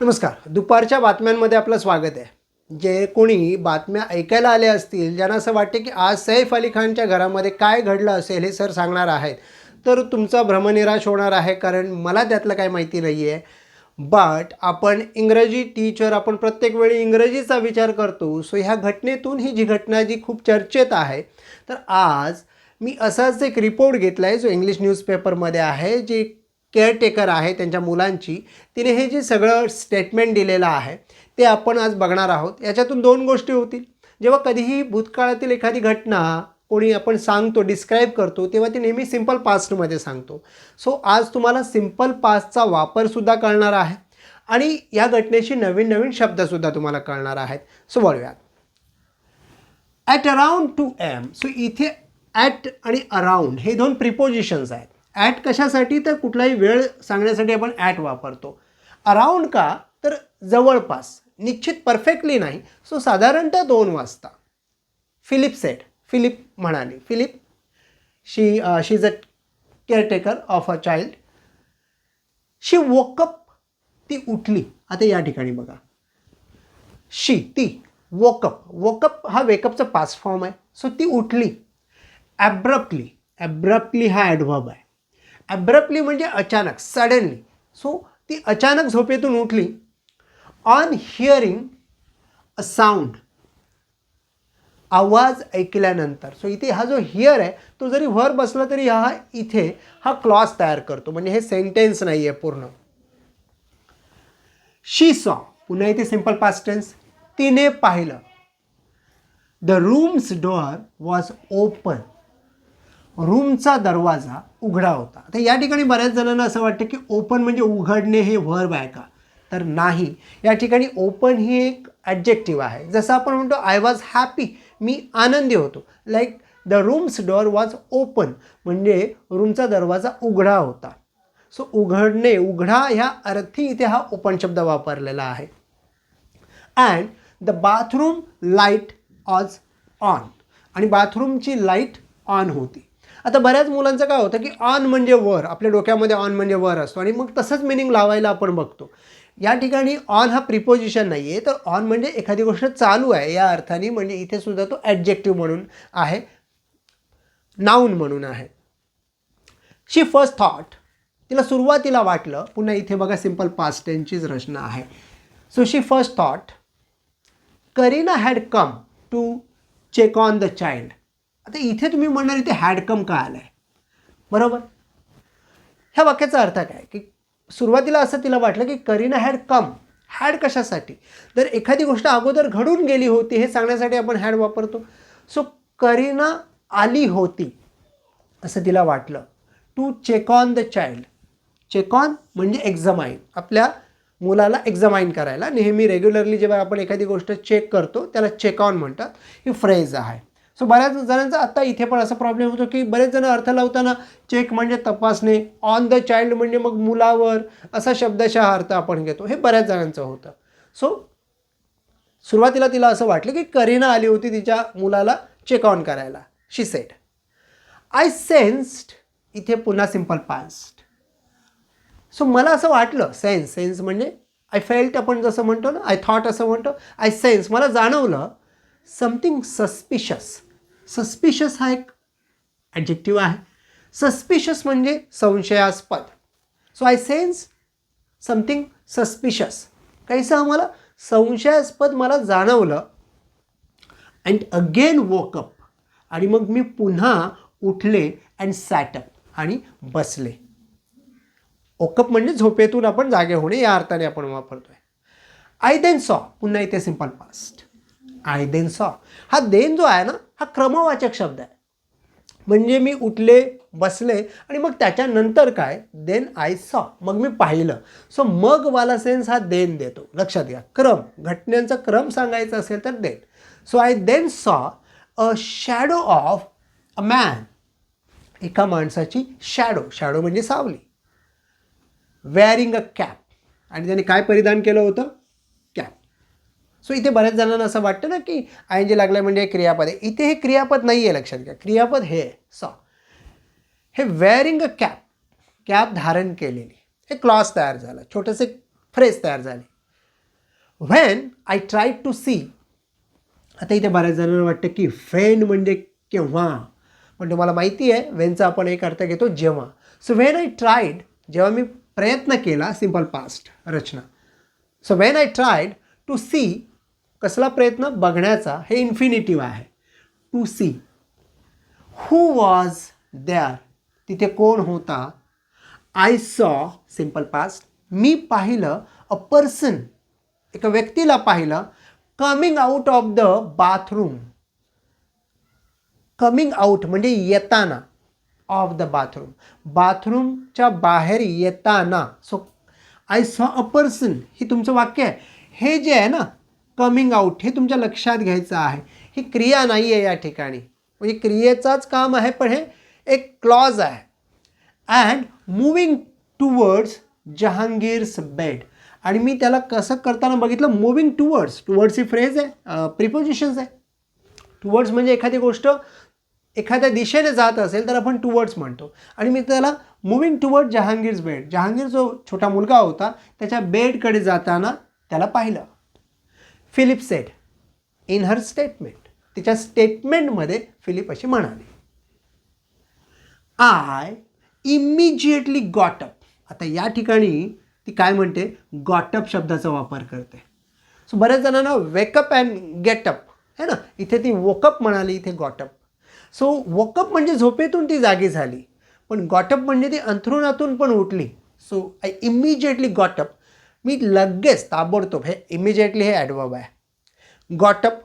नमस्कार. दुपारच्या बातम्यांमध्ये आपलं स्वागत आहे. जे कोणी बातम्या ऐकायला आले असतील ज्यांना असं वाटते की आज सैफ अली खानच्या घरामध्ये काय घडलं असेल हे सर सांगणार आहेत. तर तुमचा भ्रमनिराश होणार आहे कारण मला त्यातलं काही माहिती नाही आहे बट आपण इंग्रजी टीचर आपण प्रत्येक वेळी इंग्रजीचा विचार करतो. सो ह्या घटनेतून ही जी घटना जी खूप चर्चेत आहे तर आज मी असाच एक रिपोर्ट घेतला आहे जो इंग्लिश न्यूजपेपरमध्ये आहे जी केअरटेकर आहे त्यांच्या मुलांची तिने हे जे सगळं स्टेटमेंट दिलेलं आहे ते आपण आज बघणार आहोत. याच्यातून दोन गोष्टी होतील. जेव्हा कधीही भूतकाळातील एखादी घटना कोणी आपण सांगतो डिस्क्राईब करतो तेव्हा ती नेहमी सिंपल पास्टमध्ये सांगतो. सो आज तुम्हाला सिंपल पास्टचा वापरसुद्धा कळणार आहे आणि या घटनेशी नवीन नवीन शब्दसुद्धा तुम्हाला कळणार आहेत. सो बोलूयात at around two M so इथे ॲट आणि अराउंड हे दोन प्रिपोजिशन्स आहेत. ॲट कशासाठी? तर कुठलाही वेळ सांगण्यासाठी आपण ॲट वापरतो. अराऊंड का? तर जवळपास. निश्चित परफेक्टली नाही. सो साधारणतः दोन वाजता. फिलिप सेट फिलिप म्हणाली. Philip she she is a caretaker of a child she woke up ती उठली. आता या ठिकाणी बघा. शी ती वोकअप वोकअप हा वेकअपचा पास फॉर्म आहे. सो ती उठली. ॲब्रप्टली ॲब्रप्टली हा ॲडव्हर्ब आहे. ॲब्रप्टली म्हणजे अचानक सडनली सो ती अचानक झोपेतून उठली. ऑन हिअरिंग अ साऊंड आवाज ऐकल्यानंतर सो इथे हा जो हिअर आहे तो जरी वर बसला तरी हा इथे हा क्लॉज तयार करतो. म्हणजे हे सेंटेन्स नाही आहे पूर्ण. शी सॉ पुन्हा इथे सिंपल पास्टेन्स तिने पाहिलं. The room's door was open रूमचा दरवाजा उघडा होता. तर या ठिकाणी बऱ्याच जणांना असं वाटतं की ओपन म्हणजे उघडणे हे व्हर्ब आहे का? तर नाही. या ठिकाणी ओपन ही एक ॲडजेक्टिव्ह आहे. जसं आपण म्हणतो आय वॉज हॅपी मी आनंदी होतो. Like the room's door was open म्हणजे रूमचा दरवाजा उघडा होता. सो उघडणे उघडा ह्या अर्थी इथे हा ओपन शब्द वापरलेला आहे. And the bathroom light was on आणि बाथरूमची लाइट ऑन होती. आता बऱ्याच मुलांचं काय होतं की ऑन म्हणजे वर आपल्या डोक्यामध्ये ऑन म्हणजे वर असतो आणि मग तसंच मिनिंग लावायला आपण बघतो. या ठिकाणी ऑन हा प्रिपोजिशन नाही आहे तर ऑन म्हणजे एखादी गोष्ट चालू आहे या अर्थाने म्हणजे इथे सुद्धा तो ॲडजेक्टिव्ह म्हणून आहे नाऊन म्हणून आहे. शी फर्स्ट थॉट तिला सुरुवातीला वाटलं पुन्हा इथे बघा सिंपल पास्ट टेनचीच रचना आहे. So she first thought Kareena had come to check on the child आता इथे तुम्ही म्हणणार इथे हॅड कम का आलं आहे बरोबर? ह्या वाक्याचा अर्थ काय? की सुरुवातीला असं तिला वाटलं की करीना हॅड कम हॅड कशासाठी? तर एखादी गोष्ट अगोदर घडून गेली होती हे सांगण्यासाठी आपण हॅड वापरतो. सो करीना आली होती असं तिला वाटलं. To check on the child check on म्हणजे एक्झामाईन आपल्या मुलाला एक्झामाईन करायला. नेहमी रेग्युलरली जेव्हा आपण एखादी गोष्ट चेक करतो त्याला चेक ऑन म्हणतात. ही फ्रेज आहे. सो बऱ्याच जणांचा आत्ता इथे पण असा प्रॉब्लेम होतो की बरेच जण अर्थ लावताना चेक म्हणजे तपासणे ऑन द चाइल्ड म्हणजे मग मुलावर असा शब्दशः अर्थ आपण घेतो. हे बऱ्याच जणांचं होतं. सो सुरुवातीला तिला असं वाटलं की करीना आली होती तिच्या मुलाला चेक ऑन करायला. शी सेट आय सेन्स्ड इथे पुन्हा सिंपल पास्ट सो मला असं वाटलं सेन्स सेन्स म्हणजे आय फेल्ट आपण जसं म्हणतो ना आय थॉट असं म्हणतो. आय सेन्स मला जाणवलं समथिंग सस्पिशस सस्पिशस हा एक ॲडजेक्टिव्ह आहे. सस्पिशस म्हणजे संशयास्पद. So I sense something suspicious काहीसं आम्हाला संशयास्पद मला जाणवलं अँड अगेन वोकअप आणि मग मी पुन्हा उठले अँड सॅटअप आणि बसले. ओकअप म्हणजे झोपेतून आपण जागे होणे या अर्थाने आपण वापरतोय. आय देन सॉ पुन्हा इथे simple past I then saw हा देन जो आहे ना हा क्रमवाचक शब्द आहे. म्हणजे मी उठले बसले आणि मग त्याच्यानंतर काय? Then I saw. मग मी पाहिलं. सो मग वाला सेन्स हा देन देतो. लक्षात घ्या. क्रम. घटनेचा क्रम सांगायचा असेल तर then. So I then saw a shadow of a man. एका माणसाची शॅडो. शॅडो म्हणजे सावली. Wearing a cap. आणि त्याने काय परिधान केलं होतं? सो इथे बऱ्याच जणांना असं वाटतं ना की आय एन जी लागलं म्हणजे क्रियापद आहे. इथे हे क्रियापद नाही आहे लक्षात घ्या. क्रियापद हे सॉ हे वेअरिंग अ कॅप कॅप धारण केलेली. हे क्लॉस तयार झालं. छोटंसं फ्रेज तयार झाले. When I try to see आता इथे बऱ्याच जणांना वाटतं की व्हेन म्हणजे केव्हा? पण तुम्हाला माहिती आहे व्हेनचा आपण एक अर्थ घेतो जेव्हा. सो व्हेन आय ट्रायड जेव्हा मी प्रयत्न केला simple past Rachana. So when I tried to see कसला प्रयत्न? बघण्याचा. हे इन्फिनिटिव्ह आहे. To see who was there तिथे कोण होता? आय सॉ सिंपल पास्ट मी पाहिलं अ पर्सन एका व्यक्तीला पाहिलं coming out of the bathroom coming out म्हणजे येताना. ऑफ द बाथरूम बाथरूमच्या बाहेर येताना. So I saw a person हे तुमचं वाक्य आहे. हे जे आहे ना कमिंग आउट हे तुमच्या लक्षात घ्यायचं आहे. ही क्रिया नाही आहे या ठिकाणी. म्हणजे क्रियेचाच काम आहे पण हे एक क्लॉज आहे. And moving towards Jahangir's bed आणि मी त्याला कसं करताना बघितलं मुव्हिंग टुवर्ड्स टुवर्ड्स ही फ्रेज आहे प्रिपोजिशन्स आहे. टुवर्ड्स म्हणजे एखादी गोष्ट एखाद्या दिशेने जात असेल तर आपण टुवर्ड्स म्हणतो. आणि मी त्याला moving toward Jahangir's bed Jahangir जो छोटा मुलगा होता त्याच्या बेडकडे जाताना त्याला पाहिलं. Philip said in her statement तिच्या स्टेटमेंटमध्ये फिलिप अशी म्हणाली आय इमिजिएटली गॉटअप आता या ठिकाणी ती काय म्हणते? गॉटअप शब्दाचा वापर करते. सो बऱ्याच जणांना वेकअप अँड गेटअप है ना? इथे ती वोकअप म्हणाली इथे गॉटअप सो वोकअप म्हणजे झोपेतून ती जागी झाली पण गॉटअप म्हणजे ती अंथरुणातून पण उठली. So I immediately got up मी लगेच ताबडतोब हे इमिजिएटली हे ॲडवर्ब आहे. गॉटअप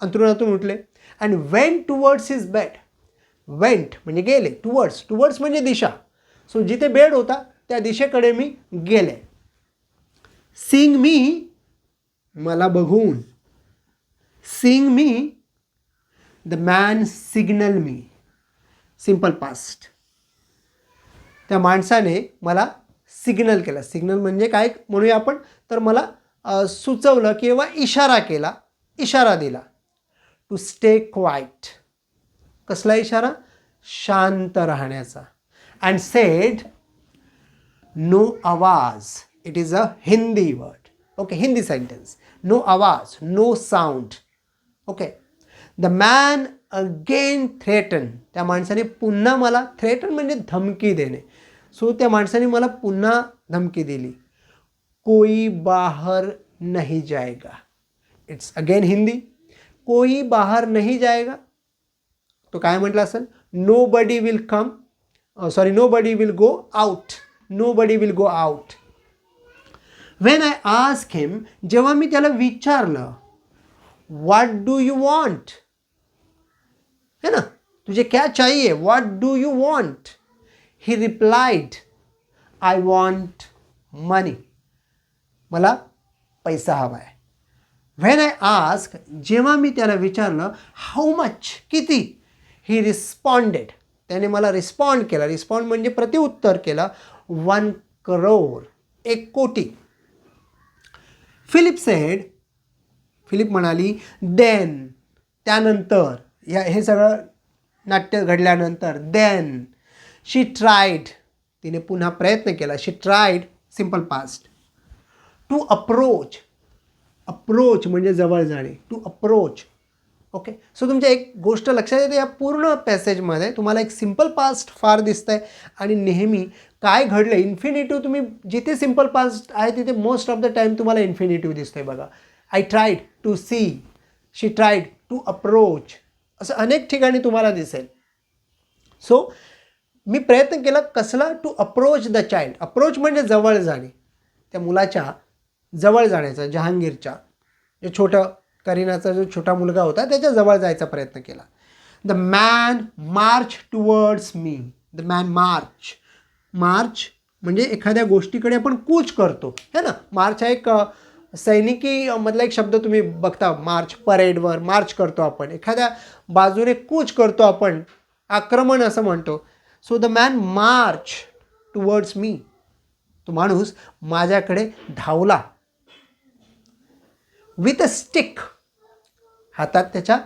अंतरुणातून उठले. And went towards his bed went म्हणजे गेले. टुवर्ड्स टुवर्ड्स म्हणजे दिशा. सो जिथे बेड होता त्या दिशेकडे मी गेले. सिंग मी मला बघून. Singh me the man signal me simple past त्या माणसाने मला सिग्नल केला. सिग्नल म्हणजे काय म्हणूया आपण? तर मला सुचवलं किंवा इशारा केला. इशारा दिला. टू स्टे क्वाईट कसला इशारा? शांत राहण्याचा. And said no awaaz. It is a Hindi word okay Hindi sentence no awaaz. No sound okay the man again threaten त्या माणसाने पुन्हा मला थ्रेटन म्हणजे धमकी देणे. सो त्या माणसाने मला पुन्हा धमकी दिली. कोई बाहर नहीं जाएगा. It's again Hindi. कोई बाहर नहीं जाएगा. तो काय म्हटलं असेल? Nobody will come sorry nobody will go out nobody will go out when I ask him जेव्हा मी त्याला विचारलं व्हॉट डू यू वॉन्ट है ना? तुझे क्या चाहिए? What do you want he replied I want money मला पैसा हवा आहे व्हेन आय आस्क जेव्हा मी त्याला विचारलं हाऊ मच किती? ही रिस्पॉन्डेड त्याने मला रिस्पॉन्ड केला. रिस्पॉन्ड म्हणजे प्रतिउत्तर केलं वन करोड एक कोटी. फिलिप सेड फिलिप म्हणाली देन त्यानंतर या हे सगळं नाट्य घडल्यानंतर देन शी ट्रायड तिने पुन्हा प्रयत्न केला. She tried simple past to approach approach म्हणजे जवळ जाणे. टू अप्रोच ओके सो तुमच्या एक गोष्ट लक्षात येते. या पूर्ण पॅसेजमध्ये तुम्हाला एक सिंपल पास्ट फार दिसतं आहे आणि नेहमी काय घडलं इन्फिनिटिव्ह तुम्ही जिथे सिंपल पास्ट आहे तिथे मोस्ट ऑफ द टाईम तुम्हाला इन्फिनिटिव्ह दिसतंय बघा. I tried to see she tried to approach असं अनेक ठिकाणी तुम्हाला दिसेल. सो मी प्रयत्न केला कसला to approach the child approach म्हणजे जवळ जाणे. त्या मुलाच्या जवळ जाण्याचा जहांगीरच्या. जे छोटं करीनाचा जो छोटा मुलगा होता त्याच्याजवळ जायचा प्रयत्न केला. The man march towards me the man march march म्हणजे एखाद्या गोष्टीकडे आपण कूच करतो. है ना? मार्च हा एक सैनिकी मधला एक शब्द तुम्ही बघता. मार्च परेडवर मार्च करतो आपण. एखाद्या बाजूने कूच करतो आपण. आक्रमण असं म्हणतो. So the man march towards me तो माणूस माझ्याकडे धावला. विथ अ स्टिक हातात त्याच्या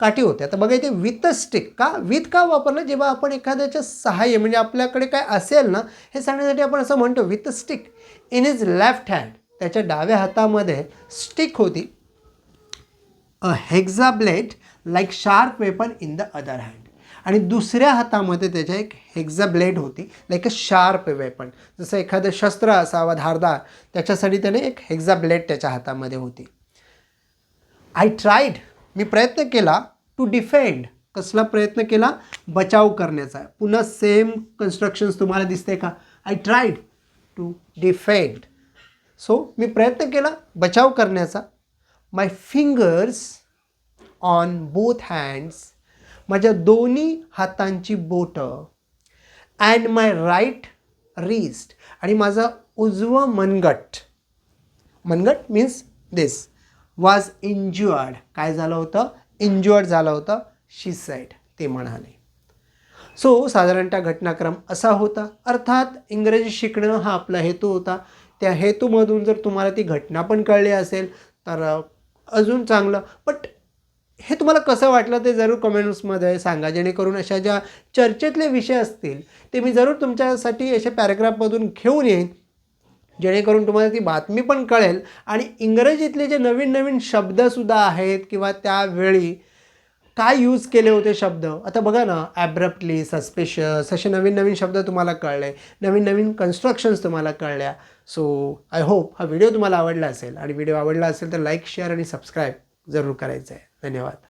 काठी होत्या. आता बघा इथे विथ अ स्टिक का? विथ का वापरलं? जेव्हा आपण एखाद्याच्या सहाय्य म्हणजे आपल्याकडे काय असेल ना हे सांगण्यासाठी आपण असं म्हणतो with a stick in his left hand त्याच्या डाव्या हातामध्ये स्टिक होती. A hacksaw blade like sharp weapon in the other hand आणि दुसऱ्या हातामध्ये त्याच्या एक हेक्झा ब्लेड होती लाईक अ शार्प वेपन जसं एखादं शस्त्र असावं धारदार त्याच्यासाठी त्याने एक हेक्झा ब्लेड त्याच्या हातामध्ये होती. आय ट्राईड मी प्रयत्न केला टू डिफेंड कसला प्रयत्न केला? बचाव करण्याचा. पुन्हा सेम कन्स्ट्रक्शन्स तुम्हाला दिसते का? I tried to defend so मी प्रयत्न केला बचाव करण्याचा. My fingers on both hands माझ्या दोन्ही हातांची बोटं. अँड माय राईट रिस्ट आणि माझं उजवं मनगट. मनगट मीन्स दिस वॉज इंज्युअर्ड काय झालं होतं? इंज्युअर्ड झालं होतं. शी साईड ते म्हणाले. सो साधारणतः घटनाक्रम असा होता. अर्थात इंग्रजी शिकणं हा आपला हेतू होता. त्या हेतूमधून जर तुम्हाला ती घटना पण कळली असेल तर अजून चांगलं. बट हे तुम्हाला कसं वाटलं ते जरूर कमेंट्समध्ये सांगा जेणेकरून अशा ज्या चर्चेतले विषय असतील ते मी जरूर तुमच्यासाठी अशा पॅराग्राफमधून घेऊन येईन. जेणेकरून तुम्हाला ती बातमी पण कळेल. आणि इंग्रजीतले जे नवीन नवीन शब्दसुद्धा आहेत किंवा त्यावेळी काय यूज केले होते शब्द? आता बघा ना ॲब्रप्टली सस्पेशियस असे नवीन नवीन शब्द तुम्हाला कळले. नवीन नवीन कन्स्ट्रक्शन्स तुम्हाला कळल्या. सो आय होप हा व्हिडिओ तुम्हाला आवडला असेल. आणि व्हिडिओ आवडला असेल तर लाईक शेअर आणि सबस्क्राईब जरूर करायचं आहे धन्यवाद